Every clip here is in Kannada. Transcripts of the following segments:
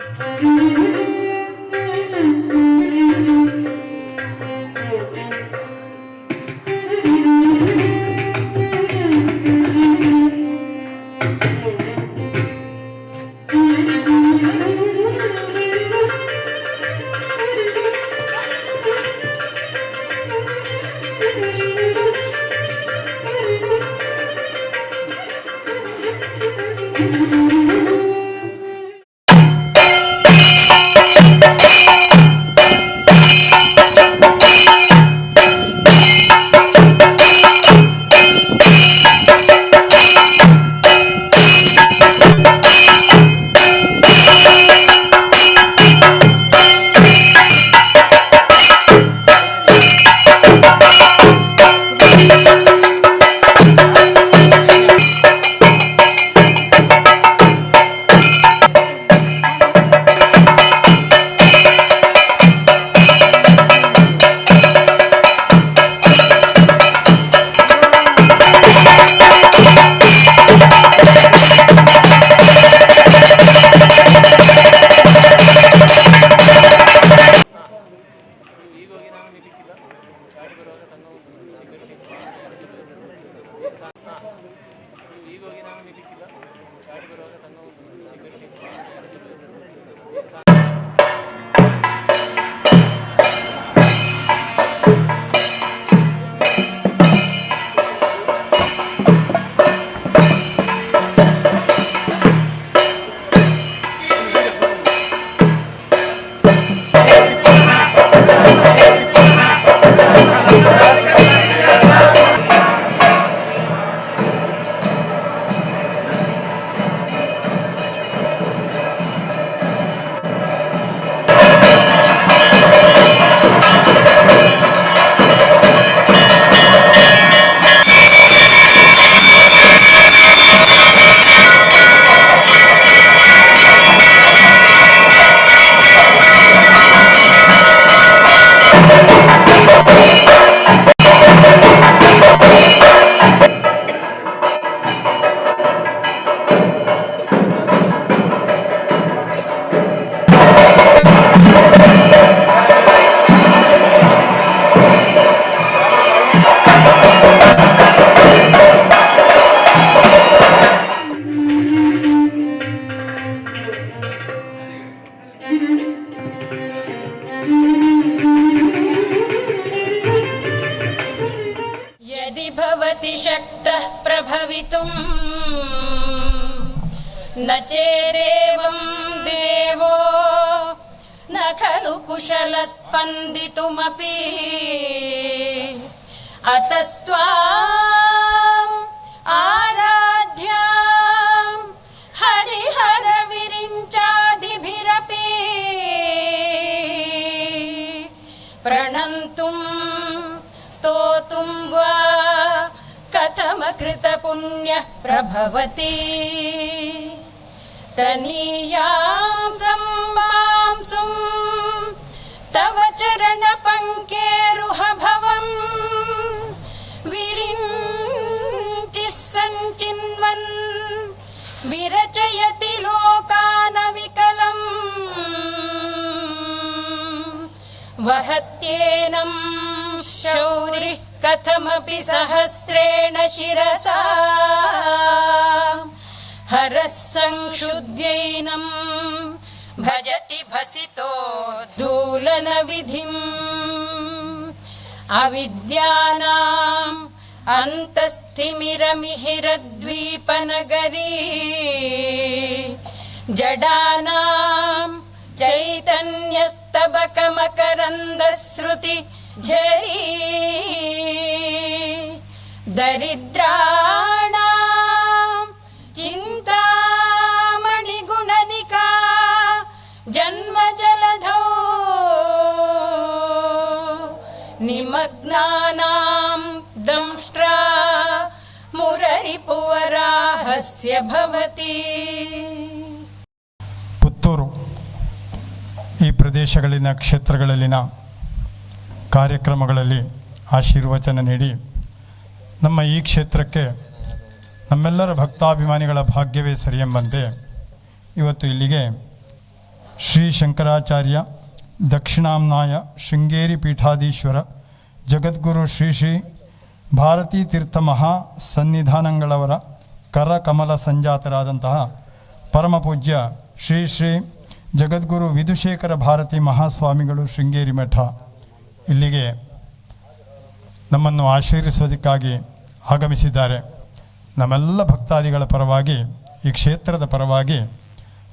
Música तनीयां सम्मांसुं तव चरणपङ्केरुहभवम् विरिञ्चिः सञ्चिन्वन् विरचयति लोकानविकलम् वहत्येनं शौरिः कथमपि सहस्रेण शिरसा हरः संक्षुद्यैनम् भजति भसितो धूलनविधिम्। अविद्यानाम् अन्तस्थिमिरमिहिरद्वीपनगरी। जडानाम् चैतन्यस्तबकमकरन्दश्रुति झरी दरिद्रा ಭವತಿ. ಪುತ್ತೂರು ಈ ಪ್ರದೇಶಗಳಲ್ಲಿನ ಕ್ಷೇತ್ರಗಳಲ್ಲಿನ ಕಾರ್ಯಕ್ರಮಗಳಲ್ಲಿ ಆಶೀರ್ವಚನ ನೀಡಿ ನಮ್ಮ ಈ ಕ್ಷೇತ್ರಕ್ಕೆ ನಮ್ಮೆಲ್ಲರ ಭಕ್ತಾಭಿಮಾನಿಗಳ ಭಾಗ್ಯವೇ ಸರಿ ಎಂಬಂತೆ ಇವತ್ತು ಇಲ್ಲಿಗೆ ಶ್ರೀ ಶಂಕರಾಚಾರ್ಯ ದಕ್ಷಿಣಾಂನಾಯ ಶೃಂಗೇರಿ ಪೀಠಾಧೀಶ್ವರ ಜಗದ್ಗುರು ಶ್ರೀ ಶ್ರೀ ಭಾರತೀ ತೀರ್ಥ ಮಹಾ ಸನ್ನಿಧಾನಗಳವರ ಕರ ಕಮಲ ಸಂಜಾತರಾದಂತಹ ಪರಮಪೂಜ್ಯ ಶ್ರೀ ಶ್ರೀ ಜಗದ್ಗುರು ವಿಧುಶೇಖರ ಭಾರತಿ ಮಹಾಸ್ವಾಮಿಗಳು ಶೃಂಗೇರಿ ಮಠ. ಇಲ್ಲಿಗೆ ನಮ್ಮನ್ನು ಆಶೀರ್ವಿಸೋದಕ್ಕಾಗಿ ಆಗಮಿಸಿದ್ದಾರೆ. ನಮ್ಮೆಲ್ಲ ಭಕ್ತಾದಿಗಳ ಪರವಾಗಿ, ಈ ಕ್ಷೇತ್ರದ ಪರವಾಗಿ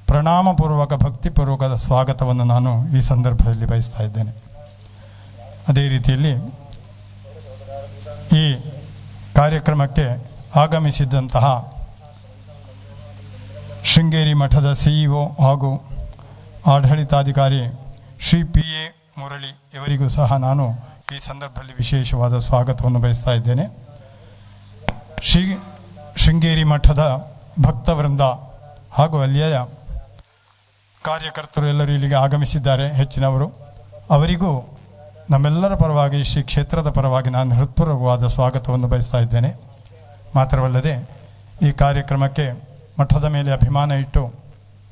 ಪ್ರಣಾಮಪೂರ್ವಕ, ಭಕ್ತಿಪೂರ್ವಕದ ಸ್ವಾಗತವನ್ನು ನಾನು ಈ ಸಂದರ್ಭದಲ್ಲಿ ಬಯಸ್ತಾ ಇದ್ದೇನೆ. ಅದೇ ರೀತಿಯಲ್ಲಿ ಈ ಕಾರ್ಯಕ್ರಮಕ್ಕೆ ಆಗಮಿಸಿದ್ದಂತಹ ಶೃಂಗೇರಿ ಮಠದ ಸಿಇಒ ಹಾಗೂ ಆಡಳಿತಾಧಿಕಾರಿ ಶ್ರೀ ಪಿ ಎ ಮುರಳಿ ಇವರಿಗೂ ಸಹ ನಾನು ಈ ಸಂದರ್ಭದಲ್ಲಿ ವಿಶೇಷವಾದ ಸ್ವಾಗತವನ್ನು ಬಯಸ್ತಾ ಇದ್ದೇನೆ. ಶ್ರೀ ಶೃಂಗೇರಿ ಮಠದ ಭಕ್ತವೃಂದ ಹಾಗೂ ಅಲ್ಲಿಯ ಕಾರ್ಯಕರ್ತರು ಎಲ್ಲರೂ ಇಲ್ಲಿಗೆ ಆಗಮಿಸಿದ್ದಾರೆ ಹೆಚ್ಚಿನವರು. ಅವರಿಗೂ ನಮ್ಮೆಲ್ಲರ ಪರವಾಗಿ ಶ್ರೀ ಕ್ಷೇತ್ರದ ಪರವಾಗಿ ನಾನು ಹೃತ್ಪೂರ್ವಕವಾದ ಸ್ವಾಗತವನ್ನು ಬಯಸ್ತಾ ಇದ್ದೇನೆ. ಮಾತ್ರವಲ್ಲದೆ ಈ ಕಾರ್ಯಕ್ರಮಕ್ಕೆ ಮಠದ ಮೇಲೆ ಅಭಿಮಾನ ಇಟ್ಟು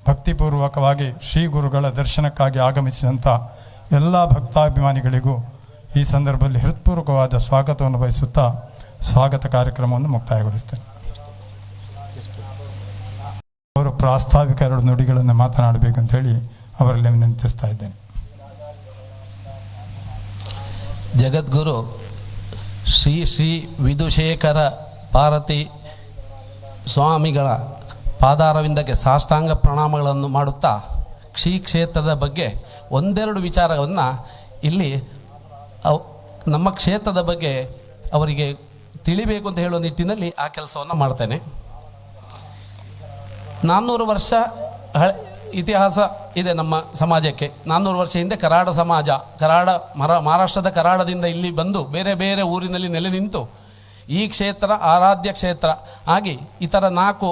ಭಕ್ತಿಪೂರ್ವಕವಾಗಿ ಶ್ರೀ ಗುರುಗಳ ದರ್ಶನಕ್ಕಾಗಿ ಆಗಮಿಸಿದಂಥ ಎಲ್ಲ ಭಕ್ತಾಭಿಮಾನಿಗಳಿಗೂ ಈ ಸಂದರ್ಭದಲ್ಲಿ ಹೃತ್ಪೂರ್ವಕವಾದ ಸ್ವಾಗತವನ್ನು ಬಯಸುತ್ತಾ ಸ್ವಾಗತ ಕಾರ್ಯಕ್ರಮವನ್ನು ಮುಕ್ತಾಯಗೊಳಿಸ್ತೇನೆ. ಅವರು ಪ್ರಾಸ್ತಾವಿಕ ಎರಡು ನುಡಿಗಳನ್ನು ಮಾತನಾಡಬೇಕಂತೇಳಿ ಅವರಲ್ಲಿ ವಿನಂತಿಸ್ತಾ ಇದ್ದೇನೆ. ಜಗದ್ಗುರು ಶ್ರೀ ಶ್ರೀ ವಿಧುಶೇಖರ ಭಾರತಿ ಸ್ವಾಮಿಗಳ ಪಾದಾರವಿಂದಕ್ಕೆ ಸಾಷ್ಟಾಂಗ ಪ್ರಣಾಮಗಳನ್ನು ಮಾಡುತ್ತಾ ಶ್ರೀ ಕ್ಷೇತ್ರದ ಬಗ್ಗೆ ಒಂದೆರಡು ವಿಚಾರವನ್ನು ಇಲ್ಲಿ ಅವ್ ನಮ್ಮ ಕ್ಷೇತ್ರದ ಬಗ್ಗೆ ಅವರಿಗೆ ತಿಳಿಬೇಕು ಅಂತ ಹೇಳುವ ನಿಟ್ಟಿನಲ್ಲಿ ಆ ಕೆಲಸವನ್ನು ಮಾಡ್ತೇನೆ. ನಾನ್ನೂರು ವರ್ಷ ಹಳೆ ಇತಿಹಾಸ ಇದೆ ನಮ್ಮ ಸಮಾಜಕ್ಕೆ. ನಾನ್ನೂರು ವರ್ಷ ಹಿಂದೆ ಕರಾಡ ಸಮಾಜ, ಕರಾಡ ಮರ ಮಹಾರಾಷ್ಟ್ರದ ಕರಾಡದಿಂದ ಇಲ್ಲಿ ಬಂದು ಬೇರೆ ಬೇರೆ ಊರಿನಲ್ಲಿ ನೆಲೆ ನಿಂತು ಈ ಕ್ಷೇತ್ರ, ಆರಾಧ್ಯ ಕ್ಷೇತ್ರ ಆಗಿ ಇತರ ನಾಲ್ಕು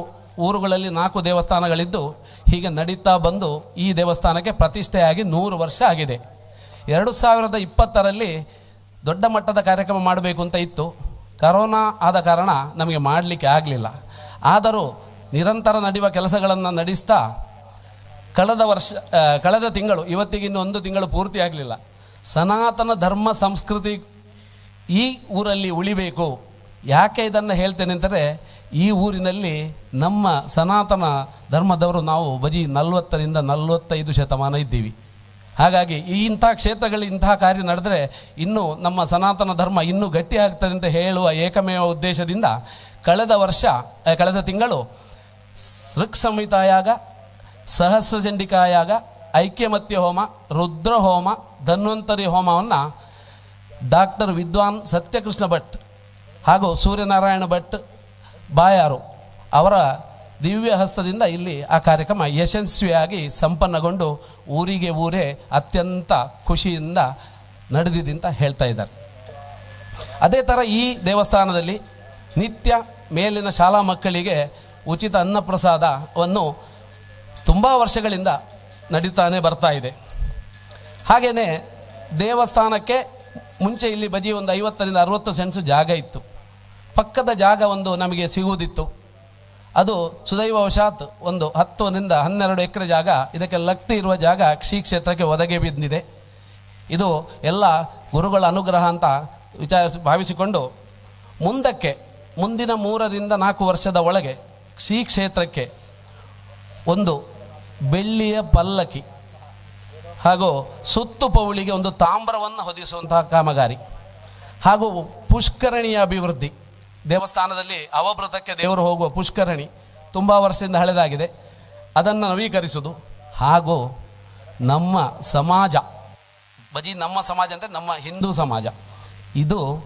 ಊರುಗಳಲ್ಲಿ ನಾಲ್ಕು ದೇವಸ್ಥಾನಗಳಿದ್ದು ಹೀಗೆ ನಡೀತಾ ಬಂದು ಈ ದೇವಸ್ಥಾನಕ್ಕೆ ಪ್ರತಿಷ್ಠೆಯಾಗಿ ನೂರು ವರ್ಷ ಆಗಿದೆ. ಎರಡು ಸಾವಿರದ ಇಪ್ಪತ್ತರಲ್ಲಿ ದೊಡ್ಡ ಮಟ್ಟದ ಕಾರ್ಯಕ್ರಮ ಮಾಡಬೇಕು ಅಂತ ಇತ್ತು. ಕರೋನಾ ಆದ ಕಾರಣ ನಮಗೆ ಮಾಡಲಿಕ್ಕೆ ಆಗಲಿಲ್ಲ. ಆದರೂ ನಿರಂತರ ನಡೆಯುವ ಕೆಲಸಗಳನ್ನು ನಡೆಸ್ತಾ ಕಳೆದ ವರ್ಷ ಕಳೆದ ತಿಂಗಳು ಇವತ್ತಿಗಿನ್ನೂ ಒಂದು ತಿಂಗಳು ಪೂರ್ತಿ ಆಗಲಿಲ್ಲ. ಸನಾತನ ಧರ್ಮ ಸಂಸ್ಕೃತಿ ಈ ಊರಲ್ಲಿ ಉಳಿಬೇಕು. ಯಾಕೆ ಇದನ್ನು ಹೇಳ್ತೇನೆ ಅಂದರೆ ಈ ಊರಿನಲ್ಲಿ ನಮ್ಮ ಸನಾತನ ಧರ್ಮದವರು ನಾವು ಬಜಿ ನಲವತ್ತರಿಂದ ನಲವತ್ತೈದು ಶತಮಾನ ಇದ್ದೀವಿ. ಹಾಗಾಗಿ ಈ ಇಂಥ ಕ್ಷೇತ್ರಗಳಲ್ಲಿ ಇಂತಹ ಕಾರ್ಯ ನಡೆದರೆ ಇನ್ನೂ ನಮ್ಮ ಸನಾತನ ಧರ್ಮ ಇನ್ನೂ ಗಟ್ಟಿ ಆಗ್ತದೆ ಅಂತ ಹೇಳುವ ಏಕಮೇವ ಉದ್ದೇಶದಿಂದ ಕಳೆದ ವರ್ಷ ಕಳೆದ ತಿಂಗಳು ಋಕ್ ಸಂಹಿತಾಯಾಗ ಸಹಸ್ರಚಂಡಿಕಾಯಾಗ ಐಕ್ಯಮತ್ಯ ಹೋಮ, ರುದ್ರ ಹೋಮ, ಧನ್ವಂತರಿ ಹೋಮವನ್ನು ಡಾಕ್ಟರ್ ವಿದ್ವಾನ್ ಸತ್ಯಕೃಷ್ಣ ಭಟ್ ಹಾಗೂ ಸೂರ್ಯನಾರಾಯಣ ಭಟ್ ಬಾಯಾರು ಅವರ ದಿವ್ಯ ಹಸ್ತದಿಂದ ಇಲ್ಲಿ ಆ ಕಾರ್ಯಕ್ರಮ ಯಶಸ್ವಿಯಾಗಿ ಸಂಪನ್ನಗೊಂಡು ಊರಿಗೆ ಊರೇ ಅತ್ಯಂತ ಖುಷಿಯಿಂದ ನಡೆದಿದೆ ಅಂತ ಹೇಳ್ತಾ ಇದ್ದಾರೆ. ಅದೇ ಥರ ಈ ದೇವಸ್ಥಾನದಲ್ಲಿ ನಿತ್ಯ ಮೇಲಿನ ಶಾಲಾ ಮಕ್ಕಳಿಗೆ ಉಚಿತ ಅನ್ನಪ್ರಸಾದವನ್ನು ತುಂಬ ವರ್ಷಗಳಿಂದ ನಡೀತಾನೆ ಬರ್ತಾ ಇದೆ. ಹಾಗೆಯೇ ದೇವಸ್ಥಾನಕ್ಕೆ ಮುಂಚೆ ಇಲ್ಲಿ ಬಜಿ ಒಂದು ಐವತ್ತರಿಂದ ಅರುವತ್ತು ಸೆನ್ಸು ಜಾಗ ಇತ್ತು. ಪಕ್ಕದ ಜಾಗ ಒಂದು ನಮಗೆ ಸಿಗುವುದಿತ್ತು. ಅದು ಸುದೈವವಶಾತ್ ಒಂದು ಹತ್ತರಿಂದ ಹನ್ನೆರಡು ಎಕರೆ ಜಾಗ, ಇದಕ್ಕೆ ಲಕ್ತಿ ಇರುವ ಜಾಗ ಶ್ರೀ ಕ್ಷೇತ್ರಕ್ಕೆ ಒದಗಿ ಬಿದ್ದಿದೆ. ಇದು ಎಲ್ಲ ಗುರುಗಳ ಅನುಗ್ರಹ ಅಂತ ವಿಚಾರಿಸಿ ಭಾವಿಸಿಕೊಂಡು ಮುಂದಕ್ಕೆ, ಮುಂದಿನ ಮೂರರಿಂದ ನಾಲ್ಕು ವರ್ಷದ ಒಳಗೆ ಕ್ಷೇತ್ರಕ್ಕೆ ಒಂದು ಬೆಳ್ಳಿಯ ಪಲ್ಲಕ್ಕಿ ಹಾಗೂ ಸುತ್ತು ಪೌಳಿಗೆ ಒಂದು ತಾಮ್ರವನ್ನು ಹೊದಿಸುವಂತಹ ಕಾಮಗಾರಿ ಹಾಗೂ ಪುಷ್ಕರಣಿಯ ಅಭಿವೃದ್ಧಿ. ದೇವಸ್ಥಾನದಲ್ಲಿ ಅವಭೃತಕ್ಕೆ ದೇವರು ಹೋಗುವ ಪುಷ್ಕರಣಿ ತುಂಬ ವರ್ಷದಿಂದ ಹಳೆದಾಗಿದೆ. ಅದನ್ನು ನವೀಕರಿಸೋದು. ಹಾಗೂ ನಮ್ಮ ಸಮಾಜ, ಬಜಿ ನಮ್ಮ ಸಮಾಜ ಅಂದರೆ ನಮ್ಮ ಹಿಂದೂ ಸಮಾಜ. ಇದು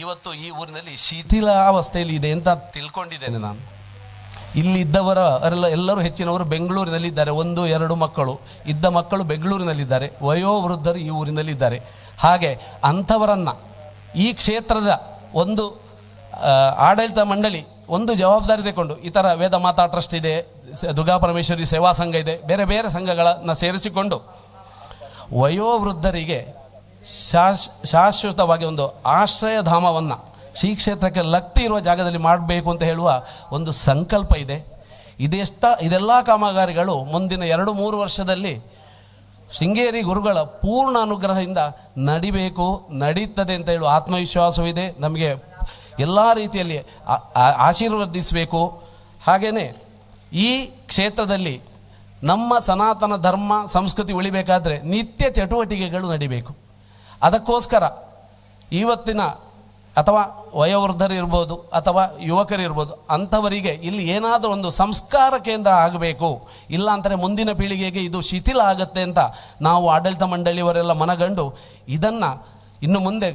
ಇವತ್ತು ಈ ಊರಿನಲ್ಲಿ ಶಿಥಿಲಾವಸ್ಥೆಯಲ್ಲಿ ಇದೆ ಅಂತ ತಿಳ್ಕೊಂಡಿದ್ದೇನೆ ನಾನು. ಇಲ್ಲಿ ಇದ್ದವರ ಅವರೆಲ್ಲ ಎಲ್ಲರೂ ಹೆಚ್ಚಿನವರು ಬೆಂಗಳೂರಿನಲ್ಲಿದ್ದಾರೆ. ಒಂದು, ಎರಡು ಮಕ್ಕಳು. ಇದ್ದ ಮಕ್ಕಳು ಬೆಂಗಳೂರಿನಲ್ಲಿದ್ದಾರೆ. ವಯೋವೃದ್ಧರು ಈ ಊರಿನಲ್ಲಿದ್ದಾರೆ. ಹಾಗೆ ಅಂಥವರನ್ನು ಈ ಕ್ಷೇತ್ರದ ಒಂದು ಆಡಳಿತ ಮಂಡಳಿ ಒಂದು ಜವಾಬ್ದಾರಿ ತಗೊಂಡು ಈ ಥರ ವೇದ ಮಾತಾ ಟ್ರಸ್ಟ್ ಇದೆ ದುರ್ಗಾ ಪರಮೇಶ್ವರಿ ಸೇವಾ ಸಂಘ ಇದೆ, ಬೇರೆ ಬೇರೆ ಸಂಘಗಳನ್ನು ಸೇರಿಸಿಕೊಂಡು ವಯೋವೃದ್ಧರಿಗೆ ಶಾಶ್, ಶಾಶ್ವತವಾಗಿ ಒಂದು ಆಶ್ರಯಧಾಮವನ್ನು ಶ್ರೀ ಕ್ಷೇತ್ರಕ್ಕೆ ಲಕ್ತಿ ಇರುವ ಜಾಗದಲ್ಲಿ ಮಾಡಬೇಕು ಅಂತ ಹೇಳುವ ಒಂದು ಸಂಕಲ್ಪ ಇದೆ. ಇದೆಷ್ಟ, ಇದೆಲ್ಲ ಕಾಮಗಾರಿಗಳು ಮುಂದಿನ ಎರಡು ಮೂರು ವರ್ಷದಲ್ಲಿ ಶೃಂಗೇರಿ ಗುರುಗಳ ಪೂರ್ಣ ಅನುಗ್ರಹದಿಂದ ನಡಿಬೇಕು, ನಡೀತದೆ ಅಂತ ಹೇಳುವ ಆತ್ಮವಿಶ್ವಾಸವಿದೆ. ನಮಗೆ ಎಲ್ಲ ರೀತಿಯಲ್ಲಿ ಆಶೀರ್ವದಿಸಬೇಕು. ಹಾಗೆಯೇ ಈ ಕ್ಷೇತ್ರದಲ್ಲಿ ನಮ್ಮ ಸನಾತನ ಧರ್ಮ, ಸಂಸ್ಕೃತಿ ಉಳಿಬೇಕಾದರೆ ನಿತ್ಯ ಚಟುವಟಿಕೆಗಳು ನಡಿಬೇಕು. ಅದಕ್ಕೋಸ್ಕರ ಇವತ್ತಿನ ಅಥವಾ ವಯೋವೃದ್ಧರಿರ್ಬೋದು ಅಥವಾ ಯುವಕರಿರ್ಬೋದು ಅಂಥವರಿಗೆ ಇಲ್ಲಿ ಏನಾದರೂ ಒಂದು ಸಂಸ್ಕಾರ ಕೇಂದ್ರ ಆಗಬೇಕು. ಇಲ್ಲ ಅಂತಾರೆ ಮುಂದಿನ ಪೀಳಿಗೆಗೆ ಇದು ಶಿಥಿಲ ಆಗುತ್ತೆ ಅಂತ ನಾವು ಆಡಳಿತ ಮಂಡಳಿಯವರೆಲ್ಲ ಮನಗಂಡು ಇದನ್ನು ಇನ್ನು ಮುಂದೆ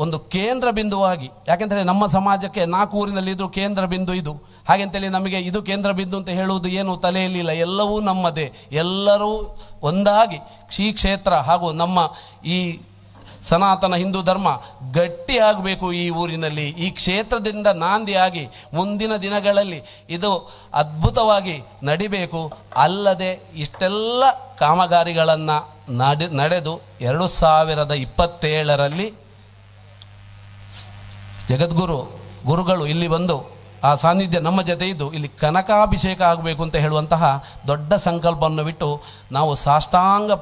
ಒಂದು ಕೇಂದ್ರ ಬಿಂದುವಾಗಿ, ಯಾಕೆಂದರೆ ನಮ್ಮ ಸಮಾಜಕ್ಕೆ ನಾಲ್ಕು ಊರಿನಲ್ಲಿ ಇದು ಕೇಂದ್ರ ಬಿಂದು ಇದು. ಹಾಗೆಂತೇಳಿ ನಮಗೆ ಇದು ಕೇಂದ್ರ ಬಿಂದು ಅಂತ ಹೇಳುವುದು ಏನು ತಲೆಯಲ್ಲಿಲ್ಲ. ಎಲ್ಲವೂ ನಮ್ಮದೇ. ಎಲ್ಲರೂ ಒಂದಾಗಿ ಈ ಕ್ಷೇತ್ರ ಹಾಗೂ ನಮ್ಮ ಈ ಸನಾತನ ಹಿಂದೂ ಧರ್ಮ ಗಟ್ಟಿಯಾಗಬೇಕು ಈ ಊರಿನಲ್ಲಿ. ಈ ಕ್ಷೇತ್ರದಿಂದ ನಾಂದಿಯಾಗಿ ಮುಂದಿನ ದಿನಗಳಲ್ಲಿ ಇದು ಅದ್ಭುತವಾಗಿ ನಡಿಬೇಕು. ಅಲ್ಲದೆ ಇಷ್ಟೆಲ್ಲ ಕಾಮಗಾರಿಗಳನ್ನು ನಡೆ ನಡೆದು ಎರಡು ಸಾವಿರದ ಇಪ್ಪತ್ತೇಳರಲ್ಲಿ ಜಗದ್ಗುರು, ಗುರುಗಳು ಇಲ್ಲಿ ಬಂದು ಆ ಸಾನ್ನಿಧ್ಯ ನಮ್ಮ ಜೊತೆ ಇದ್ದು ಇಲ್ಲಿ ಕನಕಾಭಿಷೇಕ ಆಗಬೇಕು ಅಂತ ಹೇಳುವಂತಹ ದೊಡ್ಡ ಸಂಕಲ್ಪವನ್ನು ಬಿಟ್ಟು ನಾವು ಸಾಷ್ಟಾಂಗ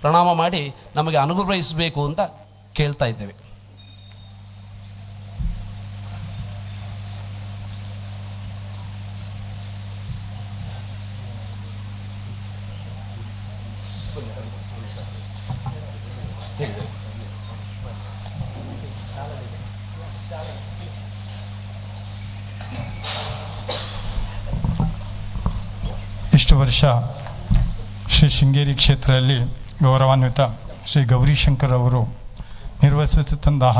ಪ್ರಣಾಮ ಮಾಡಿ ನಮಗೆ ಅನುಗ್ರಹಿಸಬೇಕು ಅಂತ ಕೇಳ್ತಾ ಇದ್ದೇವೆ ಇಷ್ಟು ವರ್ಷ ಶ್ರೀ ಶೃಂಗೇರಿ ಕ್ಷೇತ್ರದಲ್ಲಿ ಗೌರವಾನ್ವಿತ ಶ್ರೀ ಗೌರಿಶಂಕರ್ ಅವರು ನಿರ್ವಹಿಸುತ್ತಿದ್ದಂತಹ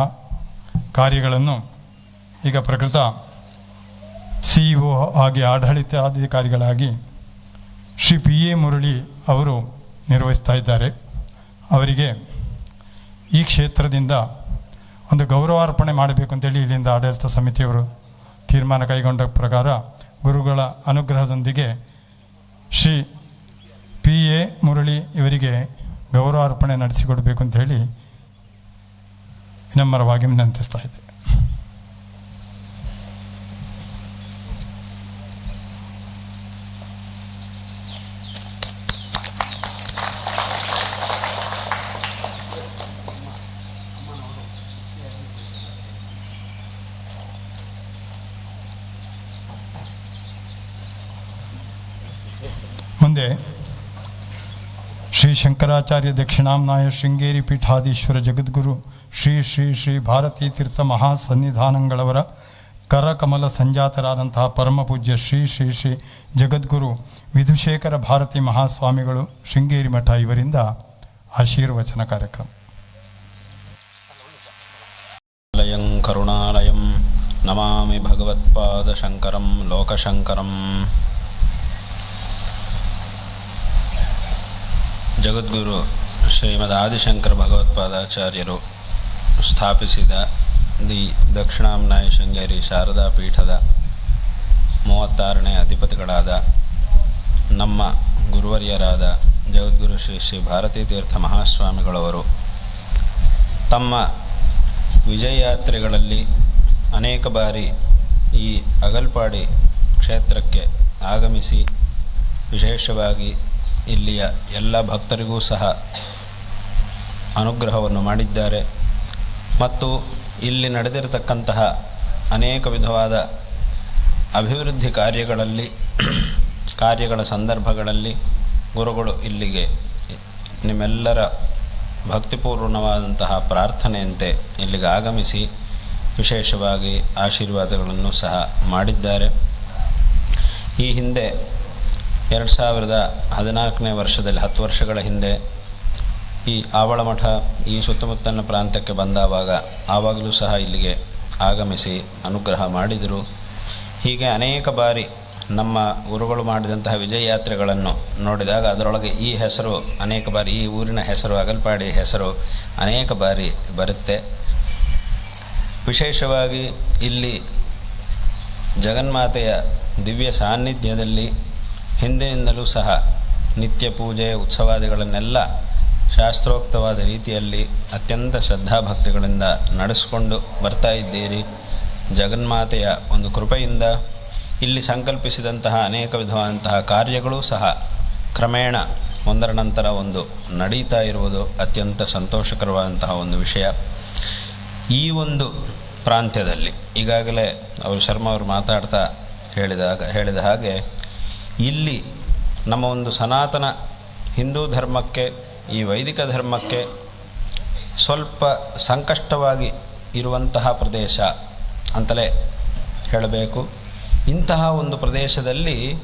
ಕಾರ್ಯಗಳನ್ನು ಈಗ ಪ್ರಕೃತ ಸಿ ಇ ಒ ಆಗಿ ಆಡಳಿತಾಧಿಕಾರಿಗಳಾಗಿ ಶ್ರೀ ಪಿ ಎ ಮುರಳಿ ಅವರು ನಿರ್ವಹಿಸ್ತಾ ಇದ್ದಾರೆ. ಅವರಿಗೆ ಈ ಕ್ಷೇತ್ರದಿಂದ ಒಂದು ಗೌರವಾರ್ಪಣೆ ಮಾಡಬೇಕು ಅಂತೇಳಿ ಇಲ್ಲಿಂದ ಆಡಳಿತ ಸಮಿತಿಯವರು ತೀರ್ಮಾನ ಕೈಗೊಂಡ ಪ್ರಕಾರ ಗುರುಗಳ ಅನುಗ್ರಹದೊಂದಿಗೆ ಶ್ರೀ ಪಿ ಎ ಮುರಳಿ ಇವರಿಗೆ ಗೌರವಾರ್ಪಣೆ ನಡೆಸಿಕೊಡಬೇಕು ಅಂತ ಹೇಳಿ ವಿನಮ್ರವಾಗಿ ವಿನಂತಿಸ್ತಾ ಇದ್ದೆ ಮುಂದೆ ಶ್ರೀ ಶಂಕರಾಚಾರ್ಯ ದಕ್ಷಿಣಾಂನಾಯ ಶೃಂಗೇರಿ ಪೀಠಾಧೀಶ್ವರ ಜಗದ್ಗುರು ಶ್ರೀ ಶ್ರೀ ಶ್ರೀ ಭಾರತೀ ತೀರ್ಥ ಮಹಾಸನ್ನಿಧಾನಗಳವರ ಕರಕಮಲ ಸಂಜಾತರಾದಂತಹ ಪರಮಪೂಜ್ಯ ಶ್ರೀ ಶ್ರೀ ಶ್ರೀ ಜಗದ್ಗುರು ವಿಧುಶೇಖರ ಭಾರತಿ ಮಹಾಸ್ವಾಮಿಗಳು ಶೃಂಗೇರಿ ಮಠ ಇವರಿಂದ ಆಶೀರ್ವಚನ ಕಾರ್ಯಕ್ರಮ. ಕರುಣಾಲಯಂ ನಮಾಮಿ ಭಗವತ್ಪಾದ ಶಂಕರಂ ಲೋಕಶಂಕರಂ. ಜಗದ್ಗುರು ಶ್ರೀಮದ್ ಆದಿಶಂಕರ ಭಗವತ್ಪಾದಾಚಾರ್ಯರು ಸ್ಥಾಪಿಸಿದ ದಿ ದಕ್ಷಿಣಾಮ್ನಾಯ ಶೃಂಗೇರಿ ಶಾರದಾ ಪೀಠದ ಮೂವತ್ತಾರನೇ ಅಧಿಪತಿಗಳಾದ ನಮ್ಮ ಗುರುವರ್ಯರಾದ ಜಗದ್ಗುರು ಶ್ರೀ ಶ್ರೀ ಭಾರತೀ ತೀರ್ಥ ಮಹಾಸ್ವಾಮಿಗಳವರು. ತಮ್ಮ ವಿಜಯಯಾತ್ರೆಗಳಲ್ಲಿ ಅನೇಕ ಬಾರಿ ಈ ಅಗಲ್ಪಾಡಿ ಕ್ಷೇತ್ರಕ್ಕೆ ಆಗಮಿಸಿ ವಿಶೇಷವಾಗಿ ಇಲ್ಲಿಯ ಎಲ್ಲ ಭಕ್ತರಿಗೂ ಸಹ ಅನುಗ್ರಹವನ್ನು ಮಾಡಿದ್ದಾರೆ. ಮತ್ತು ಇಲ್ಲಿ ನಡೆದಿರತಕ್ಕಂತಹ ಅನೇಕ ವಿಧವಾದ ಅಭಿವೃದ್ಧಿ ಕಾರ್ಯಗಳಲ್ಲಿ, ಕಾರ್ಯಗಳ ಸಂದರ್ಭಗಳಲ್ಲಿ ಗುರುಗಳು ಇಲ್ಲಿಗೆ ನಿಮ್ಮೆಲ್ಲರ ಭಕ್ತಿಪೂರ್ಣವಾದಂತಹ ಪ್ರಾರ್ಥನೆಯಂತೆ ಇಲ್ಲಿಗೆ ಆಗಮಿಸಿ ವಿಶೇಷವಾಗಿ ಆಶೀರ್ವಾದಗಳನ್ನು ಸಹ ಮಾಡಿದ್ದಾರೆ. ಈ ಹಿಂದೆ ಎರಡು ಸಾವಿರದ ಹದಿನಾಲ್ಕನೇ ವರ್ಷದಲ್ಲಿ, ಹತ್ತು ವರ್ಷಗಳ ಹಿಂದೆ ಈ ಆವಳಮಠ ಈ ಸುತ್ತಮುತ್ತಲಿನ ಪ್ರಾಂತ್ಯಕ್ಕೆ ಬಂದಾವಾಗ ಆವಾಗಲೂ ಸಹ ಇಲ್ಲಿಗೆ ಆಗಮಿಸಿ ಅನುಗ್ರಹ ಮಾಡಿದರು. ಹೀಗೆ ಅನೇಕ ಬಾರಿ ನಮ್ಮ ಗುರುಗಳು ಮಾಡಿದಂತಹ ವಿಜಯ ಯಾತ್ರೆಗಳನ್ನು ನೋಡಿದಾಗ ಅದರೊಳಗೆ ಈ ಹೆಸರು, ಅನೇಕ ಬಾರಿ ಈ ಊರಿನ ಹೆಸರು, ಅಗಲ್ಪಾಡಿ ಹೆಸರು ಅನೇಕ ಬಾರಿ ಬರುತ್ತೆ. ವಿಶೇಷವಾಗಿ ಇಲ್ಲಿ ಜಗನ್ಮಾತೆಯ ದಿವ್ಯ ಸಾನ್ನಿಧ್ಯದಲ್ಲಿ ಹಿಂದಿನಿಂದಲೂ ಸಹ ನಿತ್ಯ ಪೂಜೆ, ಉತ್ಸವಾದಿಗಳನ್ನೆಲ್ಲ ಶಾಸ್ತ್ರೋಕ್ತವಾದ ರೀತಿಯಲ್ಲಿ ಅತ್ಯಂತ ಶ್ರದ್ಧಾಭಕ್ತಿಗಳಿಂದ ನಡೆಸಿಕೊಂಡು ಬರ್ತಾ ಇದ್ದೀರಿ. ಜಗನ್ಮಾತೆಯ ಒಂದು ಕೃಪೆಯಿಂದ ಇಲ್ಲಿ ಸಂಕಲ್ಪಿಸಿದಂತಹ ಅನೇಕ ವಿಧವಾದಂತಹ ಕಾರ್ಯಗಳೂ ಸಹ ಕ್ರಮೇಣ ಒಂದರ ನಂತರ ಒಂದು ನಡೀತಾ ಇರುವುದು ಅತ್ಯಂತ ಸಂತೋಷಕರವಾದಂತಹ ಒಂದು ವಿಷಯ. ಈ ಒಂದು ಪ್ರಾಂತ್ಯದಲ್ಲಿ ಈಗಾಗಲೇ ಅವರು ಶರ್ಮಾ ಅವರು ಮಾತಾಡ್ತಾ ಹೇಳಿದಾಗ ಹೇಳಿದ ಹಾಗೆ ಇಲ್ಲಿ ನಮ್ಮ ಒಂದು ಸನಾತನ ಹಿಂದೂ ಧರ್ಮಕ್ಕೆ, ಈ ವೈದಿಕ ಧರ್ಮಕ್ಕೆ ಸ್ವಲ್ಪ ಸಂಕಷ್ಟವಾಗಿ ಇರುವಂತಹ ಪ್ರದೇಶ ಅಂತಲೇ ಹೇಳಬೇಕು. ಇಂತಹ ಒಂದು ಪ್ರದೇಶದಲ್ಲಿ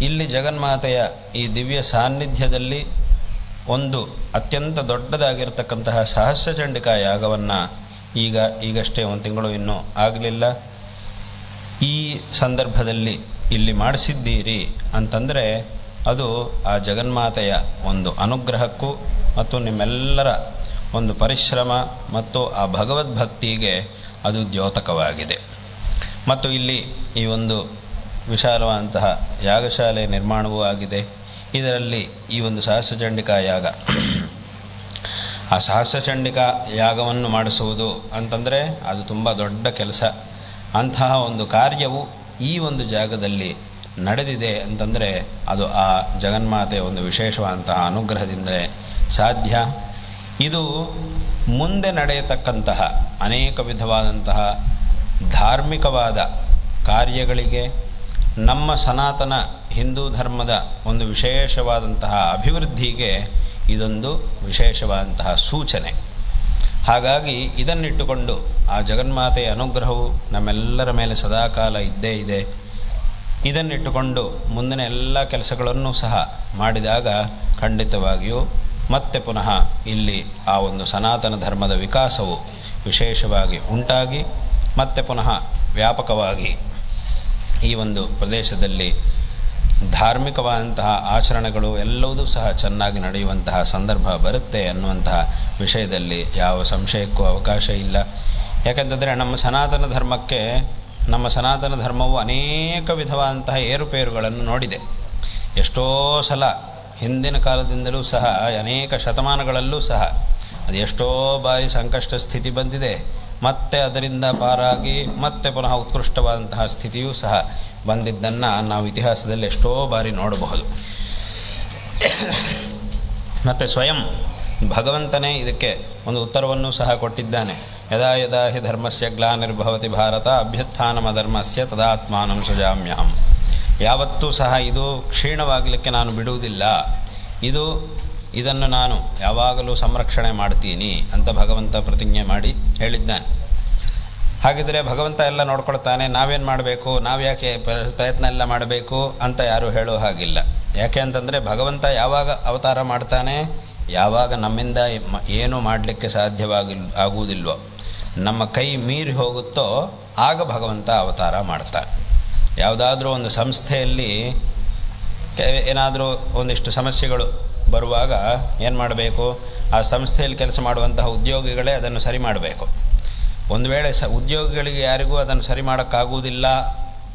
ಇಲ್ಲಿ ಜಗನ್ಮಾತೆಯ ಈ ದಿವ್ಯ ಸಾನ್ನಿಧ್ಯದಲ್ಲಿ ಒಂದು ಅತ್ಯಂತ ದೊಡ್ಡದಾಗಿರ್ತಕ್ಕಂತಹ ಸಹಸ್ರಚಂಡಿಕಾ ಯಾಗವನ್ನು ಈಗ ಈಗಷ್ಟೇ ಒಂದು ತಿಂಗಳು ಇನ್ನೂ ಆಗಲಿಲ್ಲ. ಈ ಸಂದರ್ಭದಲ್ಲಿ ಇಲ್ಲಿ ಮಾಡಿಸಿದ್ದೀರಿ ಅಂತಂದರೆ ಅದು ಆ ಜಗನ್ಮಾತೆಯ ಒಂದು ಅನುಗ್ರಹಕ್ಕೂ ಮತ್ತು ನಿಮ್ಮೆಲ್ಲರ ಒಂದು ಪರಿಶ್ರಮ ಮತ್ತು ಆ ಭಗವದ್ಭಕ್ತಿಗೆ ಅದು ದ್ಯೋತಕವಾಗಿದೆ. ಮತ್ತು ಇಲ್ಲಿ ಈ ಒಂದು ವಿಶಾಲವಾದಂತಹ ಯಾಗಶಾಲೆ ನಿರ್ಮಾಣವೂ ಆಗಿದೆ. ಇದರಲ್ಲಿ ಈ ಒಂದು ಸಹಸ್ರಚಂಡಿಕಾ ಯಾಗ. ಆ ಸಹಸ್ರಚಂಡಿಕಾ ಯಾಗವನ್ನು ಮಾಡಿಸುವುದು ಅಂತಂದರೆ ಅದು ತುಂಬ ದೊಡ್ಡ ಕೆಲಸ. ಅಂತಹ ಒಂದು ಕಾರ್ಯವು ಈ ಒಂದು ಜಾಗದಲ್ಲಿ ನಡೆದಿದೆ ಅಂತಂದರೆ ಅದು ಆ ಜಗನ್ಮಾತೆಯ ಒಂದು ವಿಶೇಷವಾದಂತಹ ಅನುಗ್ರಹದಿಂದಲೇ ಸಾಧ್ಯ. ಇದು ಮುಂದೆ ನಡೆಯತಕ್ಕಂತಹ ಅನೇಕ ವಿಧವಾದಂತಹ ಧಾರ್ಮಿಕವಾದ ಕಾರ್ಯಗಳಿಗೆ ನಮ್ಮ ಸನಾತನ ಹಿಂದೂ ಧರ್ಮದ ಒಂದು ವಿಶೇಷವಾದಂತಹ ಅಭಿವೃದ್ಧಿಗೆ ಇದೊಂದು ವಿಶೇಷವಾದಂತಹ ಸೂಚನೆ. ಹಾಗಾಗಿ ಇದನ್ನಿಟ್ಟುಕೊಂಡು ಆ ಜಗನ್ಮಾತೆಯ ಅನುಗ್ರಹವು ನಮ್ಮೆಲ್ಲರ ಮೇಲೆ ಸದಾಕಾಲ ಇದ್ದೇ ಇದೆ. ಇದನ್ನಿಟ್ಟುಕೊಂಡು ಮುಂದಿನ ಎಲ್ಲ ಕೆಲಸಗಳನ್ನು ಸಹ ಮಾಡಿದಾಗ ಖಂಡಿತವಾಗಿಯೂ ಮತ್ತೆ ಪುನಃ ಇಲ್ಲಿ ಆ ಒಂದು ಸನಾತನ ಧರ್ಮದ ವಿಕಾಸವು ವಿಶೇಷವಾಗಿ ಉಂಟಾಗಿ ಮತ್ತೆ ಪುನಃ ವ್ಯಾಪಕವಾಗಿ ಈ ಒಂದು ಪ್ರದೇಶದಲ್ಲಿ ಧಾರ್ಮಿಕವಾದಂತಹ ಆಚರಣೆಗಳು ಎಲ್ಲವೂ ಸಹ ಚೆನ್ನಾಗಿ ನಡೆಯುವಂತಹ ಸಂದರ್ಭ ಬರುತ್ತೆ ಅನ್ನುವಂತಹ ವಿಷಯದಲ್ಲಿ ಯಾವ ಸಂಶಯಕ್ಕೂ ಅವಕಾಶ ಇಲ್ಲ. ಯಾಕಂತಂದರೆ ನಮ್ಮ ಸನಾತನ ಧರ್ಮಕ್ಕೆ ನಮ್ಮ ಸನಾತನ ಧರ್ಮವು ಅನೇಕ ವಿಧವಾದಂತಹ ಏರುಪೇರುಗಳನ್ನು ನೋಡಿದೆ. ಎಷ್ಟೋ ಸಲ ಹಿಂದಿನ ಕಾಲದಿಂದಲೂ ಸಹ, ಅನೇಕ ಶತಮಾನಗಳಲ್ಲೂ ಸಹ ಅದು ಎಷ್ಟೋ ಬಾರಿ ಸಂಕಷ್ಟ ಸ್ಥಿತಿ ಬಂದಿದೆ. ಮತ್ತೆ ಅದರಿಂದ ಪಾರಾಗಿ ಮತ್ತೆ ಪುನಃ ಉತ್ಕೃಷ್ಟವಾದಂತಹ ಸ್ಥಿತಿಯೂ ಸಹ ಬಂದಿದ್ದನ್ನು ನಾವು ಇತಿಹಾಸದಲ್ಲಿ ಎಷ್ಟೋ ಬಾರಿ ನೋಡಬಹುದು. ಮತ್ತು ಸ್ವಯಂ ಭಗವಂತನೇ ಇದಕ್ಕೆ ಒಂದು ಉತ್ತರವನ್ನು ಸಹ ಕೊಟ್ಟಿದ್ದಾನೆ. ಯದಾ ಯದಾ ಹಿ ಧರ್ಮಸ್ಯ ಗ್ಲಾನಿರ್ಭವತಿ ಭಾರತ ಅಭ್ಯುತ್ಥಾನಮ ಧರ್ಮಸ್ಯ ತದಾತ್ಮಾನಂ ಸೃಜಾಮ್ಯಹಂ ಯಾವತ್ತೂ ಸಹ ಇದು ಕ್ಷೀಣವಾಗಲಿಕ್ಕೆ ನಾನು ಬಿಡುವುದಿಲ್ಲ। ಇದು, ಇದನ್ನು ನಾನು ಯಾವಾಗಲೂ ಸಂರಕ್ಷಣೆ ಮಾಡ್ತೀನಿ ಅಂತ ಭಗವಂತ ಪ್ರತಿಜ್ಞೆ ಮಾಡಿ ಹೇಳಿದ್ದಾನೆ. ಹಾಗಿದ್ರೆ ಭಗವಂತ ಎಲ್ಲ ನೋಡ್ಕೊಳ್ತಾನೆ, ನಾವೇನು ಮಾಡಬೇಕು ನಾವ್ಯಾಕೆ ಪ್ರಯತ್ನ ಎಲ್ಲ ಮಾಡಬೇಕು ಅಂತ ಯಾರೂ ಹೇಳೋ ಹಾಗಿಲ್ಲ. ಯಾಕೆ ಅಂತಂದರೆ ಭಗವಂತ ಯಾವಾಗ ಅವತಾರ ಮಾಡ್ತಾನೆ, ಯಾವಾಗ ನಮ್ಮಿಂದ ಏನು ಮಾಡಲಿಕ್ಕೆ ಸಾಧ್ಯವಾಗಿ ಆಗುವುದಿಲ್ವೋ. ನಮ್ಮ ಕೈ ಮೀರಿ ಹೋಗುತ್ತೋ ಆಗ ಭಗವಂತ ಅವತಾರ ಮಾಡ್ತಾರೆ ಯಾವುದಾದ್ರೂ ಒಂದು ಸಂಸ್ಥೆಯಲ್ಲಿ ಏನಾದರೂ ಒಂದಿಷ್ಟು ಸಮಸ್ಯೆಗಳು ಬರುವಾಗ ಏನು ಮಾಡಬೇಕು? ಆ ಸಂಸ್ಥೆಯಲ್ಲಿ ಕೆಲಸ ಮಾಡುವಂತಹ ಉದ್ಯೋಗಿಗಳೇ ಅದನ್ನು ಸರಿ ಮಾಡಬೇಕು. ಒಂದು ವೇಳೆ ಸ, ಉದ್ಯೋಗಿಗಳಿಗೆ ಯಾರಿಗೂ ಅದನ್ನು ಸರಿ ಮಾಡೋಕ್ಕಾಗುವುದಿಲ್ಲ,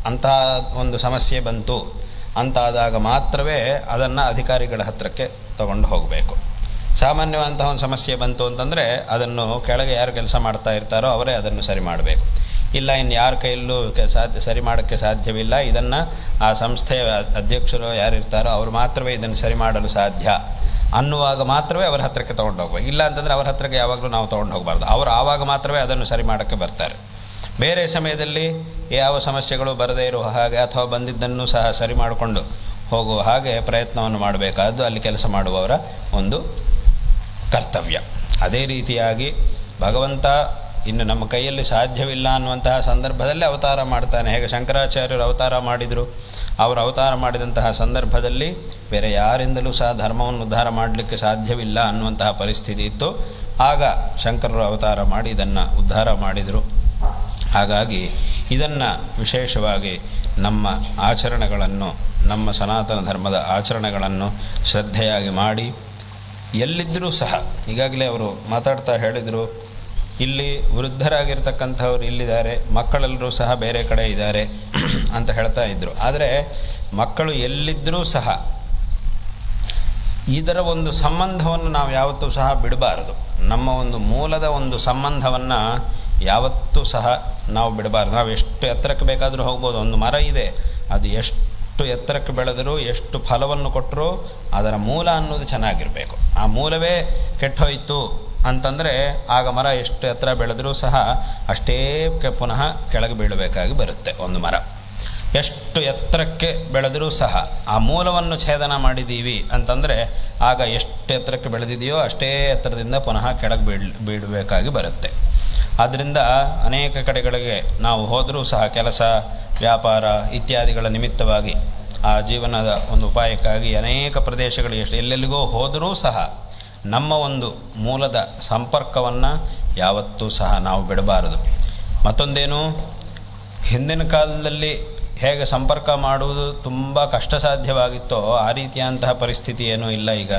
ಅಂತಹ ಒಂದು ಸಮಸ್ಯೆ ಬಂತು, ಅಂತಾದಾಗ ಮಾತ್ರವೇ ಅದನ್ನು ಅಧಿಕಾರಿಗಳ ಹತ್ತಿರಕ್ಕೆ ತಗೊಂಡು ಹೋಗಬೇಕು. ಸಾಮಾನ್ಯವಂತಹ ಒಂದು ಸಮಸ್ಯೆ ಬಂತು ಅಂತಂದರೆ ಅದನ್ನು ಕೆಳಗೆ ಯಾರು ಕೆಲಸ ಮಾಡ್ತಾ ಇರ್ತಾರೋ ಅವರೇ ಅದನ್ನು ಸರಿ ಮಾಡಬೇಕು. ಇಲ್ಲ, ಇನ್ನು ಯಾರ ಕೈಯಲ್ಲೂ ಸಾಧ್ಯ, ಸರಿ ಮಾಡೋಕ್ಕೆ ಸಾಧ್ಯವಿಲ್ಲ. ಇದನ್ನು ಆ ಸಂಸ್ಥೆಯ ಅಧ್ಯಕ್ಷರು ಯಾರಿರ್ತಾರೋ ಅವರು ಮಾತ್ರವೇ ಇದನ್ನು ಸರಿ ಮಾಡಲು ಸಾಧ್ಯ ಅನ್ನುವಾಗ ಮಾತ್ರವೇ ಅವರ ಹತ್ರಕ್ಕೆ ತೊಗೊಂಡು ಹೋಗ್ಬೇಕು ಇಲ್ಲ ಅಂತಂದರೆ ಅವರ ಹತ್ರಕ್ಕೆ ಯಾವಾಗಲೂ ನಾವು ತೊಗೊಂಡು ಹೋಗಬಾರ್ದು ಅವರು ಆವಾಗ ಮಾತ್ರವೇ ಅದನ್ನು ಸರಿ ಮಾಡೋಕ್ಕೆ ಬರ್ತಾರೆ. ಬೇರೆ ಸಮಯದಲ್ಲಿ ಯಾವ ಸಮಸ್ಯೆಗಳು ಬರದೇ ಇರುವ ಹಾಗೆ ಅಥವಾ ಬಂದಿದ್ದನ್ನು ಸಹ ಸರಿ ಮಾಡಿಕೊಂಡು ಹೋಗುವ ಹಾಗೆ ಪ್ರಯತ್ನವನ್ನು ಮಾಡಬೇಕಾದ್ದು ಅಲ್ಲಿ ಕೆಲಸ ಮಾಡುವವರ ಒಂದು ಕರ್ತವ್ಯ. ಅದೇ ರೀತಿಯಾಗಿ ಭಗವಂತ ಇನ್ನು ನಮ್ಮ ಕೈಯಲ್ಲಿ ಸಾಧ್ಯವಿಲ್ಲ ಅನ್ನುವಂತಹ ಸಂದರ್ಭದಲ್ಲಿ ಅವತಾರ ಮಾಡ್ತಾನೆ. ಹೇಗೆ ಶಂಕರಾಚಾರ್ಯರು ಅವತಾರ ಮಾಡಿದರು, ಅವರು ಅವತಾರ ಮಾಡಿದಂತಹ ಸಂದರ್ಭದಲ್ಲಿ ಬೇರೆ ಯಾರಿಂದಲೂ ಸಹ ಧರ್ಮವನ್ನು ಉದ್ಧಾರ ಮಾಡಲಿಕ್ಕೆ ಸಾಧ್ಯವಿಲ್ಲ ಅನ್ನುವಂತಹ ಪರಿಸ್ಥಿತಿ ಇತ್ತು. ಆಗ ಶಂಕರರು ಅವತಾರ ಮಾಡಿ ಇದನ್ನು ಉದ್ಧಾರ ಮಾಡಿದರು. ಹಾಗಾಗಿ ಇದನ್ನು ವಿಶೇಷವಾಗಿ ನಮ್ಮ ಆಚರಣೆಗಳನ್ನು, ನಮ್ಮ ಸನಾತನ ಧರ್ಮದ ಆಚರಣೆಗಳನ್ನು ಶ್ರದ್ಧೆಯಾಗಿ ಮಾಡಿ ಎಲ್ಲಿದ್ದರೂ ಸಹ, ಈಗಾಗಲೇ ಅವರು ಮಾತಾಡ್ತಾ ಹೇಳಿದರು, ಇಲ್ಲಿ ವೃದ್ಧರಾಗಿರ್ತಕ್ಕಂಥವ್ರು ಇಲ್ಲಿದ್ದಾರೆ ಮಕ್ಕಳೆಲ್ಲರೂ ಸಹ ಬೇರೆ ಕಡೆ ಇದ್ದಾರೆ ಅಂತ ಹೇಳ್ತಾ ಇದ್ದರು ಆದರೆ ಮಕ್ಕಳು ಎಲ್ಲಿದ್ದರೂ ಸಹ ಇದರ ಒಂದು ಸಂಬಂಧವನ್ನು ನಾವು ಯಾವತ್ತೂ ಸಹ ಬಿಡಬಾರದು. ನಮ್ಮ ಒಂದು ಮೂಲದ ಒಂದು ಸಂಬಂಧವನ್ನು ಯಾವತ್ತೂ ಸಹ ನಾವು ಬಿಡಬಾರ್ದು. ನಾವು ಎಷ್ಟು ಎತ್ತರಕ್ಕೆ ಬೇಕಾದರೂ ಹೋಗ್ಬೋದು. ಒಂದು ಮರ ಇದೆ. ಅದು ಎಷ್ಟು ಎಷ್ಟು ಎತ್ತರಕ್ಕೆ ಬೆಳೆದರೂ ಎಷ್ಟು ಫಲವನ್ನು ಕೊಟ್ಟರೂ ಅದರ ಮೂಲ ಅನ್ನೋದು ಚೆನ್ನಾಗಿರಬೇಕು. ಆ ಮೂಲವೇ ಕೆಟ್ಟೋಯ್ತು ಅಂತಂದರೆ ಆಗ ಮರ ಎಷ್ಟು ಎತ್ತರ ಬೆಳೆದರೂ ಸಹ ಅಷ್ಟೇ ಪುನಃ ಕೆಳಗೆ ಬೀಳಬೇಕಾಗಿ ಬರುತ್ತೆ ಒಂದು ಮರ. ಎಷ್ಟು ಎತ್ತರಕ್ಕೆ ಬೆಳೆದರೂ ಸಹ ಆ ಮೂಲವನ್ನು ಛೇದನ ಮಾಡಿದ್ದೀವಿ ಅಂತಂದರೆ ಆಗ ಎಷ್ಟು ಎತ್ತರಕ್ಕೆ ಬೆಳೆದಿದೆಯೋ ಅಷ್ಟೇ ಎತ್ತರದಿಂದ ಪುನಃ ಕೆಳಗೆ ಬೀಳ್, ಬೀಳಬೇಕಾಗಿ ಬರುತ್ತೆ. ಆದ್ದರಿಂದ ಅನೇಕ ಕಡೆಗಳಿಗೆ ನಾವು ಹೋದರೂ ಸಹ ಕೆಲಸ, ವ್ಯಾಪಾರ ಇತ್ಯಾದಿಗಳ ನಿಮಿತ್ತವಾಗಿ ಆ ಜೀವನದ ಒಂದು ಉಪಾಯಕ್ಕಾಗಿ ಅನೇಕ ಪ್ರದೇಶಗಳಿಗೆ ಎಲ್ಲೆಲ್ಲಿಗೋ ಹೋದರೂ ಸಹ ನಮ್ಮ ಒಂದು ಮೂಲದ ಸಂಪರ್ಕವನ್ನು ಯಾವತ್ತೂ ಸಹ ನಾವು ಬಿಡಬಾರದು. ಮತ್ತೊಂದೇನು, ಹಿಂದಿನ ಕಾಲದಲ್ಲಿ ಹೇಗೆ ಸಂಪರ್ಕ ಮಾಡುವುದು ತುಂಬ ಕಷ್ಟ ಸಾಧ್ಯವಾಗಿತ್ತೋ ಆ ರೀತಿಯಂತಹ ಪರಿಸ್ಥಿತಿ ಏನೂ ಇಲ್ಲ ಈಗ.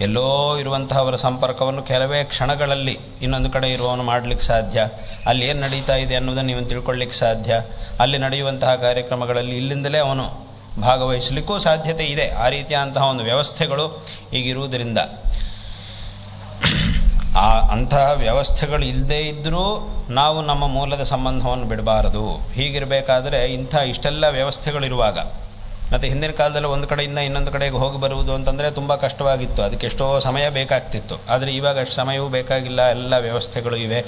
ಎಲ್ಲೋ ಇರುವಂತಹವರ ಸಂಪರ್ಕವನ್ನು ಕೆಲವೇ ಕ್ಷಣಗಳಲ್ಲಿ ಇನ್ನೊಂದು ಕಡೆ ಇರುವವನು ಮಾಡಲಿಕ್ಕೆ ಸಾಧ್ಯ. ಅಲ್ಲಿ ಏನು ನಡೀತಾ ಇದೆ ಅನ್ನೋದನ್ನು ನೀವು ತಿಳ್ಕೊಳ್ಳಿಕ್ಕೆ ಸಾಧ್ಯ. ಅಲ್ಲಿ ನಡೆಯುವಂತಹ ಕಾರ್ಯಕ್ರಮಗಳಲ್ಲಿ ಇಲ್ಲಿಂದಲೇ ಅವನು ಭಾಗವಹಿಸಲಿಕ್ಕೂ ಸಾಧ್ಯತೆ ಇದೆ. ಆ ರೀತಿಯಾದಂತಹ ಒಂದು ವ್ಯವಸ್ಥೆಗಳು ಈಗಿರುವುದರಿಂದ. ಆ ಅಂತಹ ವ್ಯವಸ್ಥೆಗಳು ಇಲ್ಲದೇ ಇದ್ದರೂ ನಾವು ನಮ್ಮ ಮೂಲದ ಸಂಬಂಧವನ್ನು ಬಿಡಬಾರದು. ಹೀಗಿರಬೇಕಾದರೆ ಇಂಥ ಇಷ್ಟೆಲ್ಲ ವ್ಯವಸ್ಥೆಗಳಿರುವಾಗ ಮತ್ತು ಹಿಂದಿನ ಕಾಲದಲ್ಲಿ ಒಂದು ಕಡೆಯಿಂದ ಇನ್ನೊಂದು ಕಡೆಗೆ ಹೋಗಿ ಬರುವುದು ಅಂತಂದರೆ ತುಂಬ ಕಷ್ಟವಾಗಿತ್ತು. ಅದಕ್ಕೆ ಎಷ್ಟೋ ಸಮಯ ಬೇಕಾಗ್ತಿತ್ತು. ಆದರೆ ಇವಾಗ ಅಷ್ಟು ಸಮಯವೂ ಬೇಕಾಗಿಲ್ಲ. ಎಲ್ಲ ವ್ಯವಸ್ಥೆಗಳು ಇವೆ.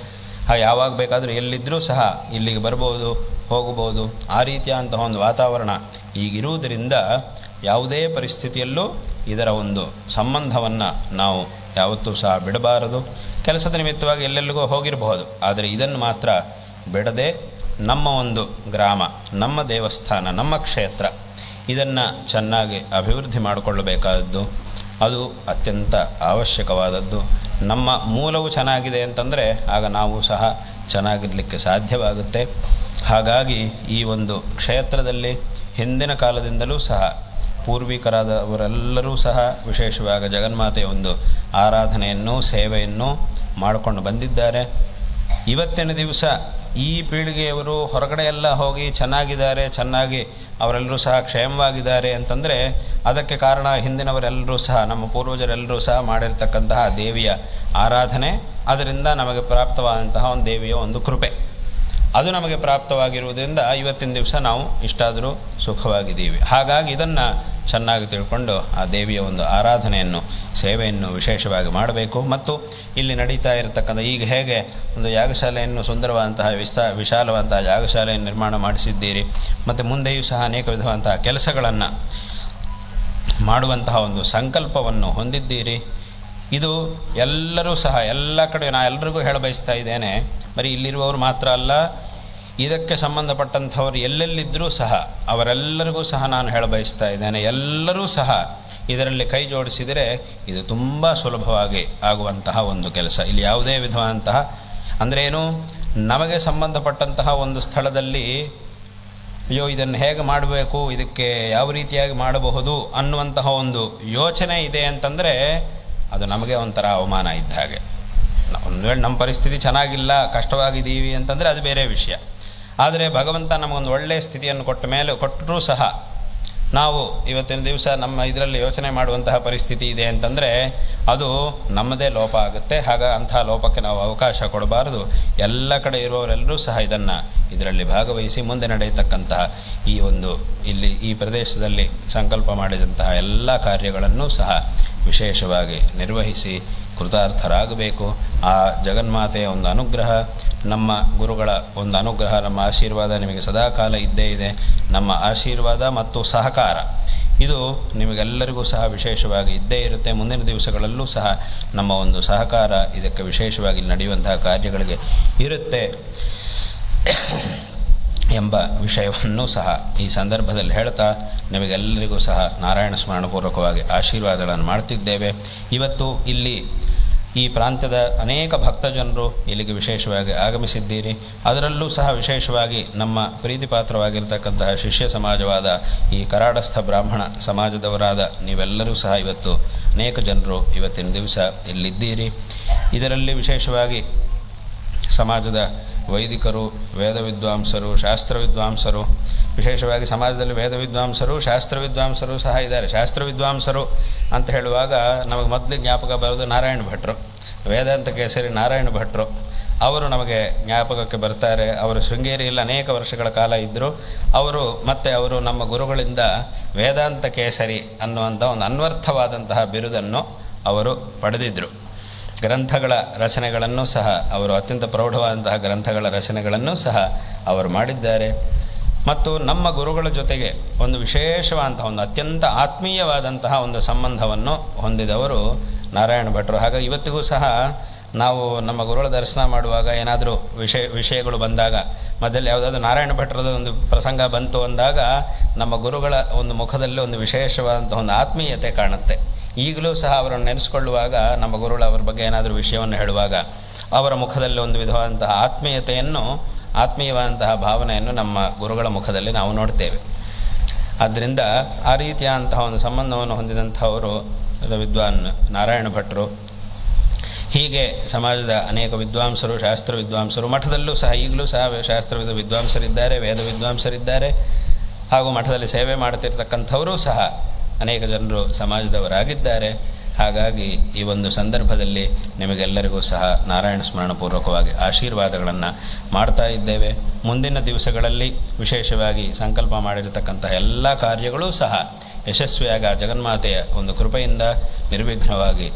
ಯಾವಾಗ ಬೇಕಾದರೂ ಎಲ್ಲಿದ್ದರೂ ಸಹ ಇಲ್ಲಿಗೆ ಬರ್ಬೋದು, ಹೋಗಬಹುದು. ಆ ರೀತಿಯಾದಂತಹ ಒಂದು ವಾತಾವರಣ ಈಗಿರುವುದರಿಂದ ಯಾವುದೇ ಪರಿಸ್ಥಿತಿಯಲ್ಲೂ ಇದರ ಒಂದು ಸಂಬಂಧವನ್ನು ನಾವು ಯಾವತ್ತೂ ಸಹ ಬಿಡಬಾರದು. ಕೆಲಸದ ನಿಮಿತ್ತವಾಗಿ ಎಲ್ಲೆಲ್ಲಿಗೂ ಹೋಗಿರಬಹುದು. ಆದರೆ ಇದನ್ನು ಮಾತ್ರ ಬಿಡದೆ ನಮ್ಮ ಒಂದು ಗ್ರಾಮ, ನಮ್ಮ ದೇವಸ್ಥಾನ, ನಮ್ಮ ಕ್ಷೇತ್ರ ಇದನ್ನು ಚೆನ್ನಾಗಿ ಅಭಿವೃದ್ಧಿ ಮಾಡಿಕೊಳ್ಳಬೇಕಾದದ್ದು, ಅದು ಅತ್ಯಂತ ಅವಶ್ಯಕವಾದದ್ದು. ನಮ್ಮ ಮೂಲವು ಚೆನ್ನಾಗಿದೆ ಅಂತಂದರೆ, ಆಗ ನಾವು ಸಹ ಚೆನ್ನಾಗಿರಲಿಕ್ಕೆ ಸಾಧ್ಯವಾಗುತ್ತೆ. ಹಾಗಾಗಿ ಈ ಒಂದು ಕ್ಷೇತ್ರದಲ್ಲಿ ಹಿಂದಿನ ಕಾಲದಿಂದಲೂ ಸಹ ಪೂರ್ವಿಕರಾದವರೆಲ್ಲರೂ ಸಹ ವಿಶೇಷವಾಗಿ ಜಗನ್ಮಾತೆಯ ಒಂದು ಆರಾಧನೆಯನ್ನು, ಸೇವೆಯನ್ನು ಮಾಡಿಕೊಂಡು ಬಂದಿದ್ದಾರೆ. ಇವತ್ತಿನ ದಿವಸ ಈ ಪೀಳಿಗೆಯವರು ಹೊರಗಡೆ ಎಲ್ಲ ಹೋಗಿ ಚೆನ್ನಾಗಿದ್ದಾರೆ, ಚೆನ್ನಾಗಿ ಅವರೆಲ್ಲರೂ ಸಹ ಕ್ಷೇಮವಾಗಿದ್ದಾರೆ ಅಂತಂದರೆ ಅದಕ್ಕೆ ಕಾರಣ ಹಿಂದಿನವರೆಲ್ಲರೂ ಸಹ, ನಮ್ಮ ಪೂರ್ವಜರೆಲ್ಲರೂ ಸಹ ಮಾಡಿರ್ತಕ್ಕಂತಹ ದೇವಿಯ ಆರಾಧನೆ. ಅದರಿಂದ ನಮಗೆ ಪ್ರಾಪ್ತವಾದಂತಹ ಒಂದು ದೇವಿಯ ಒಂದು ಕೃಪೆ. ಅದು ನಮಗೆ ಪ್ರಾಪ್ತವಾಗಿರುವುದರಿಂದ ಇವತ್ತಿನ ದಿವಸ ನಾವು ಇಷ್ಟಾದರೂ ಸುಖವಾಗಿದ್ದೀವಿ. ಹಾಗಾಗಿ ಇದನ್ನು ಚೆನ್ನಾಗಿ ತಿಳ್ಕೊಂಡು ಆ ದೇವಿಯ ಒಂದು ಆರಾಧನೆಯನ್ನು, ಸೇವೆಯನ್ನು ವಿಶೇಷವಾಗಿ ಮಾಡಬೇಕು. ಮತ್ತು ಇಲ್ಲಿ ನಡೀತಾ ಇರತಕ್ಕಂಥ ಈಗ ಹೇಗೆ ಒಂದು ಯಾಗಶಾಲೆಯನ್ನು ಸುಂದರವಾದಂತಹ ವಿಸ್ತಾ, ವಿಶಾಲವಾದಂತಹ ಯಾಗಶಾಲೆಯನ್ನು ನಿರ್ಮಾಣ ಮಾಡಿಸಿದ್ದೀರಿ, ಮತ್ತು ಮುಂದೆಯೂ ಸಹ ಅನೇಕ ವಿಧವಂತಹ ಕೆಲಸಗಳನ್ನು ಮಾಡುವಂತಹ ಒಂದು ಸಂಕಲ್ಪವನ್ನು ಹೊಂದಿದ್ದೀರಿ. ಇದು ಎಲ್ಲರೂ ಸಹ, ಎಲ್ಲ ಕಡೆ ನಾ ಎಲ್ರಿಗೂ ಹೇಳ ಬಯಸ್ತಾ ಇದ್ದೇನೆ ಬರೀ ಇಲ್ಲಿರುವವರು ಮಾತ್ರ ಅಲ್ಲ, ಇದಕ್ಕೆ ಸಂಬಂಧಪಟ್ಟಂಥವ್ರು ಎಲ್ಲೆಲ್ಲಿದ್ದರೂ ಸಹ, ಅವರೆಲ್ಲರಿಗೂ ಸಹ ನಾನು ಹೇಳ ಬಯಸ್ತಾ ಇದ್ದೇನೆ, ಎಲ್ಲರೂ ಸಹ ಇದರಲ್ಲಿ ಕೈ ಜೋಡಿಸಿದರೆ ಇದು ತುಂಬ ಸುಲಭವಾಗಿ ಆಗುವಂತಹ ಒಂದು ಕೆಲಸ. ಇಲ್ಲಿ ಯಾವುದೇ ವಿಧವಾದಂತಹ ಏನು, ನಮಗೆ ಸಂಬಂಧಪಟ್ಟಂತಹ ಒಂದು ಸ್ಥಳದಲ್ಲಿ, ಅಯ್ಯೋ, ಇದನ್ನು ಹೇಗೆ ಮಾಡಬೇಕು, ಇದಕ್ಕೆ ಯಾವ ರೀತಿಯಾಗಿ ಮಾಡಬಹುದು ಅನ್ನುವಂತಹ ಒಂದು ಯೋಚನೆ ಇದೆ ಅಂತಂದರೆ ಅದು ನಮಗೆ ಒಂಥರ ಅವಮಾನ ಇದ್ದ ಹಾಗೆ. ಒಂದು ವೇಳೆ ನಮ್ಮ ಪರಿಸ್ಥಿತಿ ಚೆನ್ನಾಗಿಲ್ಲ, ಕಷ್ಟವಾಗಿದ್ದೀವಿ ಅಂತಂದರೆ ಅದು ಬೇರೆ ವಿಷಯ. ಆದರೆ ಭಗವಂತ ನಮಗೊಂದು ಒಳ್ಳೆಯ ಸ್ಥಿತಿಯನ್ನು ಕೊಟ್ಟ ಮೇಲೆ ಕೊಟ್ಟರೂ ಸಹ ನಾವು ಇವತ್ತಿನ ದಿವಸ ನಮ್ಮ ಇದರಲ್ಲಿ ಯೋಚನೆ ಮಾಡುವಂತಹ ಪರಿಸ್ಥಿತಿ ಇದೆ ಅಂತಂದರೆ ಅದು ನಮ್ಮದೇ ಲೋಪ ಆಗುತ್ತೆ. ಹಾಗ ಅಂತಹ ಲೋಪಕ್ಕೆ ನಾವು ಅವಕಾಶ ಕೊಡಬಾರದು. ಎಲ್ಲ ಕಡೆ ಇರುವವರೆಲ್ಲರೂ ಸಹ ಇದನ್ನು ಇದರಲ್ಲಿ ಭಾಗವಹಿಸಿ ಮುಂದೆ ನಡೆಯತಕ್ಕಂತಹ ಈ ಒಂದು ಇಲ್ಲಿ ಈ ಪ್ರದೇಶದಲ್ಲಿ ಸಂಕಲ್ಪ ಮಾಡಿದಂತಹ ಎಲ್ಲ ಕಾರ್ಯಗಳನ್ನು ಸಹ ವಿಶೇಷವಾಗಿ ನಿರ್ವಹಿಸಿ ಕೃತಾರ್ಥರಾಗಬೇಕು. ಆ ಜಗನ್ಮಾತೆಯ ಒಂದು ಅನುಗ್ರಹ, ನಮ್ಮ ಗುರುಗಳ ಒಂದು ಅನುಗ್ರಹ, ನಮ್ಮ ಆಶೀರ್ವಾದ ನಿಮಗೆ ಸದಾಕಾಲ ಇದ್ದೇ ಇದೆ. ನಮ್ಮ ಆಶೀರ್ವಾದ ಮತ್ತು ಸಹಕಾರ, ಇದು ನಿಮಗೆಲ್ಲರಿಗೂ ಸಹ ವಿಶೇಷವಾಗಿ ಇದ್ದೇ ಇರುತ್ತೆ. ಮುಂದಿನ ದಿವಸಗಳಲ್ಲೂ ಸಹ ನಮ್ಮ ಒಂದು ಸಹಕಾರ ಇದಕ್ಕೆ ವಿಶೇಷವಾಗಿ ನಡೆಯುವಂತಹ ಕಾರ್ಯಗಳಿಗೆ ಇರುತ್ತೆ ಎಂಬ ವಿಷಯವನ್ನು ಸಹ ಈ ಸಂದರ್ಭದಲ್ಲಿ ಹೇಳ್ತಾ ನಿಮಗೆಲ್ಲರಿಗೂ ಸಹ ನಾರಾಯಣ ಸ್ಮರಣಪೂರ್ವಕವಾಗಿ ಆಶೀರ್ವಾದಗಳನ್ನು ಮಾಡ್ತಿದ್ದೇವೆ. ಇವತ್ತು ಇಲ್ಲಿ ಈ ಪ್ರಾಂತ್ಯದ ಅನೇಕ ಭಕ್ತಜನರು ಇಲ್ಲಿಗೆ ವಿಶೇಷವಾಗಿ ಆಗಮಿಸಿದ್ದೀರಿ. ಅದರಲ್ಲೂ ಸಹ ವಿಶೇಷವಾಗಿ ನಮ್ಮ ಪ್ರೀತಿಪಾತ್ರವಾಗಿರ್ತಕ್ಕಂತಹ ಶಿಷ್ಯ ಸಮಾಜವಾದ ಈ ಕರಾಡಸ್ಥ ಬ್ರಾಹ್ಮಣ ಸಮಾಜದವರಾದ ನೀವೆಲ್ಲರೂ ಸಹ ಇವತ್ತು ಅನೇಕ ಜನರು ಇವತ್ತಿನ ದಿವಸ ಇಲ್ಲಿದ್ದೀರಿ. ಇದರಲ್ಲಿ ವಿಶೇಷವಾಗಿ ಸಮಾಜದ ವೈದಿಕರು ವೇದ ವಿದ್ವಾಂಸರು ಶಾಸ್ತ್ರ ವಿದ್ವಾಂಸರು ವಿಶೇಷವಾಗಿ ಸಮಾಜದಲ್ಲಿ ವೇದ ವಿದ್ವಾಂಸರು ಶಾಸ್ತ್ರ ವಿದ್ವಾಂಸರು ಸಹ ಇದ್ದಾರೆ. ಶಾಸ್ತ್ರ ವಿದ್ವಾಂಸರು ಅಂತ ಹೇಳುವಾಗ ನಮಗೆ ಮೊದಲು ಜ್ಞಾಪಕ ಬರೋದು ನಾರಾಯಣ ಭಟ್ರು. ವೇದಾಂತ ಕೇಸರಿ ನಾರಾಯಣ ಭಟ್ರು. ಅವರು ನಮಗೆ ಜ್ಞಾಪಕಕ್ಕೆ ಬರ್ತಾರೆ. ಅವರು ಶೃಂಗೇರಿಯಲ್ಲಿ ಅನೇಕ ವರ್ಷಗಳ ಕಾಲ ಇದ್ದರು. ಅವರು ಮತ್ತು ಅವರು ನಮ್ಮ ಗುರುಗಳಿಂದ ವೇದಾಂತ ಕೇಸರಿ ಅನ್ನುವಂಥ ಒಂದು ಅನ್ವರ್ಥವಾದಂತಹ ಬಿರುದನ್ನು ಅವರು ಪಡೆದಿದ್ದರು ಗ್ರಂಥಗಳ ರಚನೆಗಳನ್ನು ಸಹ ಅವರು ಅತ್ಯಂತ ಪ್ರೌಢವಾದಂತಹ ಗ್ರಂಥಗಳ ರಚನೆಗಳನ್ನು ಸಹ ಅವರು ಮಾಡಿದ್ದಾರೆ. ಮತ್ತು ನಮ್ಮ ಗುರುಗಳ ಜೊತೆಗೆ ಒಂದು ವಿಶೇಷವಾದಂತಹ ಒಂದು ಅತ್ಯಂತ ಆತ್ಮೀಯವಾದಂತಹ ಒಂದು ಸಂಬಂಧವನ್ನು ಹೊಂದಿದವರು ನಾರಾಯಣ ಭಟ್ರು. ಹಾಗಾಗಿ ಇವತ್ತಿಗೂ ಸಹ ನಾವು ನಮ್ಮ ಗುರುಗಳ ದರ್ಶನ ಮಾಡುವಾಗ ಏನಾದರೂ ವಿಷಯ, ವಿಷಯಗಳು ಬಂದಾಗ ಮೊದಲು ಯಾವುದಾದ್ರೂ ನಾರಾಯಣ ಭಟ್ರದ ಒಂದು ಪ್ರಸಂಗ ಬಂತು ಅಂದಾಗ ನಮ್ಮ ಗುರುಗಳ ಒಂದು ಮುಖದಲ್ಲಿ ಒಂದು ವಿಶೇಷವಾದಂಥ ಒಂದು ಆತ್ಮೀಯತೆ ಕಾಣುತ್ತೆ. ಈಗಲೂ ಸಹ ಅವರನ್ನು ನೆನೆಸ್ಕೊಳ್ಳುವಾಗ ನಮ್ಮ ಗುರುಗಳು ಅವರ ಬಗ್ಗೆ ಏನಾದರೂ ವಿಷಯವನ್ನು ಹೇಳುವಾಗ ಅವರ ಮುಖದಲ್ಲಿ ಒಂದು ವಿಧವಾದಂತಹ ಆತ್ಮೀಯತೆಯನ್ನು, ಆತ್ಮೀಯವಾದಂತಹ ಭಾವನೆಯನ್ನು ನಮ್ಮ ಗುರುಗಳ ಮುಖದಲ್ಲಿ ನಾವು ನೋಡ್ತೇವೆ. ಆದ್ದರಿಂದ ಆ ರೀತಿಯಾದಂತಹ ಒಂದು ಸಂಬಂಧವನ್ನು ಹೊಂದಿದಂಥವರು ವಿದ್ವಾನ್ ನಾರಾಯಣ ಭಟ್ರು, ಹೀಗೆ ಸಮಾಜದ ಅನೇಕ ವಿದ್ವಾಂಸರು, ಶಾಸ್ತ್ರ ವಿದ್ವಾಂಸರು, ಮಠದಲ್ಲೂ ಸಹ, ಈಗಲೂ ಸಹ ಶಾಸ್ತ್ರ ವಿದ್ವಾಂಸರಿದ್ದಾರೆ, ವೇದ ವಿದ್ವಾಂಸರಿದ್ದಾರೆ, ಹಾಗೂ ಮಠದಲ್ಲಿ ಸೇವೆ ಮಾಡ್ತಿರ್ತಕ್ಕಂಥವರೂ ಸಹ ಅನೇಕ ಜನರು ಸಮಾಜದವರಾಗಿದ್ದಾರೆ. ಹಾಗಾಗಿ ಈ ಒಂದು ಸಂದರ್ಭದಲ್ಲಿ ನಿಮಗೆಲ್ಲರಿಗೂ ಸಹ ನಾರಾಯಣ ಸ್ಮರಣಪೂರ್ವಕವಾಗಿ ಆಶೀರ್ವಾದಗಳನ್ನು ಮಾಡ್ತಾ ಇದ್ದೇವೆ. ಮುಂದಿನ ದಿವಸಗಳಲ್ಲಿ ವಿಶೇಷವಾಗಿ ಸಂಕಲ್ಪ ಮಾಡಿರತಕ್ಕಂಥ ಎಲ್ಲ ಕಾರ್ಯಗಳೂ ಸಹ ಯಶಸ್ವಿಯಾಗಿ ಜಗನ್ಮಾತೆಯ ಒಂದು ಕೃಪೆಯಿಂದ ನಿರ್ವಿಘ್ನವಾಗಿ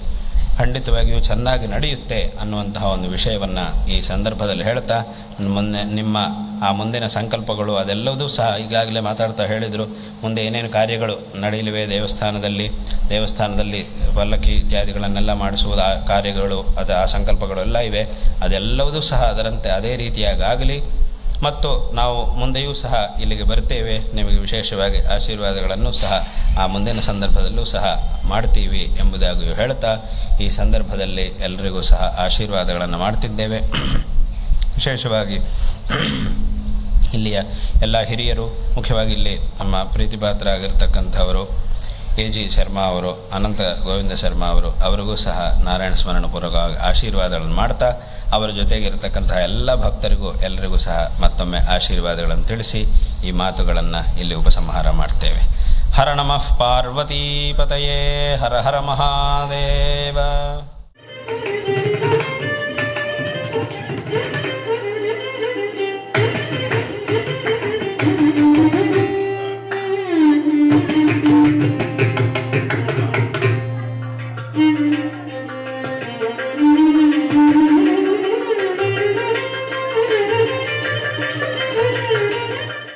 ಖಂಡಿತವಾಗಿಯೂ ಚೆನ್ನಾಗಿ ನಡೆಯುತ್ತೆ ಅನ್ನುವಂತಹ ಒಂದು ವಿಷಯವನ್ನು ಈ ಸಂದರ್ಭದಲ್ಲಿ ಹೇಳ್ತಾ, ಮೊನ್ನೆ ನಿಮ್ಮ ಆ ಮುಂದಿನ ಸಂಕಲ್ಪಗಳು ಅದೆಲ್ಲವೂ ಸಹ ಈಗಾಗಲೇ ಮಾತಾಡ್ತಾ ಹೇಳಿದರು. ಮುಂದೆ ಏನೇನು ಕಾರ್ಯಗಳು ನಡೆಯಲಿವೆ ದೇವಸ್ಥಾನದಲ್ಲಿ ದೇವಸ್ಥಾನದಲ್ಲಿ ಪಲ್ಲಕ್ಕಿ ಇತ್ಯಾದಿಗಳನ್ನೆಲ್ಲ ಮಾಡಿಸುವುದು ಕಾರ್ಯಗಳು, ಅದು ಆ ಸಂಕಲ್ಪಗಳು ಎಲ್ಲ ಇವೆ. ಅದೆಲ್ಲವೂ ಸಹ ಅದರಂತೆ ಅದೇ ರೀತಿಯಾಗಿ ಆಗಲಿ. ಮತ್ತು ನಾವು ಮುಂದೆಯೂ ಸಹ ಇಲ್ಲಿಗೆ ಬರ್ತೇವೆ ನಿಮಗೆ ವಿಶೇಷವಾಗಿ ಆಶೀರ್ವಾದಗಳನ್ನು ಸಹ ಆ ಮುಂದಿನ ಸಂದರ್ಭದಲ್ಲೂ ಸಹ ಮಾಡ್ತೀವಿ ಎಂಬುದಾಗಿಯೂ ಹೇಳ್ತಾ ಈ ಸಂದರ್ಭದಲ್ಲಿ ಎಲ್ಲರಿಗೂ ಸಹ ಆಶೀರ್ವಾದಗಳನ್ನು ಮಾಡ್ತಿದ್ದೇವೆ. ವಿಶೇಷವಾಗಿ ಇಲ್ಲಿಯ ಎಲ್ಲ ಹಿರಿಯರು, ಮುಖ್ಯವಾಗಿ ಇಲ್ಲಿ ನಮ್ಮ ಪ್ರೀತಿಪಾತ್ರ ಪ್ರೀತಿಪಾತ್ರರಾಗಿರ್ತಕ್ಕಂಥವರು ಎ ಜಿ ಶರ್ಮಾ ಅವರು, ಅನಂತ ಗೋವಿಂದ ಶರ್ಮಾ ಅವರು, ಅವರಿಗೂ ಸಹ ನಾರಾಯಣ ಸ್ಮರಣಪೂರ್ವಕವಾಗಿ ಆಶೀರ್ವಾದಗಳನ್ನು ಮಾಡ್ತಾ, ಅವರ ಜೊತೆಗೆ ಇರತಕ್ಕಂತಹ ಎಲ್ಲ ಭಕ್ತರಿಗೂ ಎಲ್ಲರಿಗೂ ಸಹ ಮತ್ತೊಮ್ಮೆ ಆಶೀರ್ವಾದಗಳನ್ನು ತಿಳಿಸಿ ಈ ಮಾತುಗಳನ್ನು ಇಲ್ಲಿ ಉಪಸಂಹಾರ ಮಾಡ್ತೇವೆ. ಹರ ನಮಃ ಪಾರ್ವತೀಪತಯೇ ಹರ ಹರ ಮಹಾದೇವ.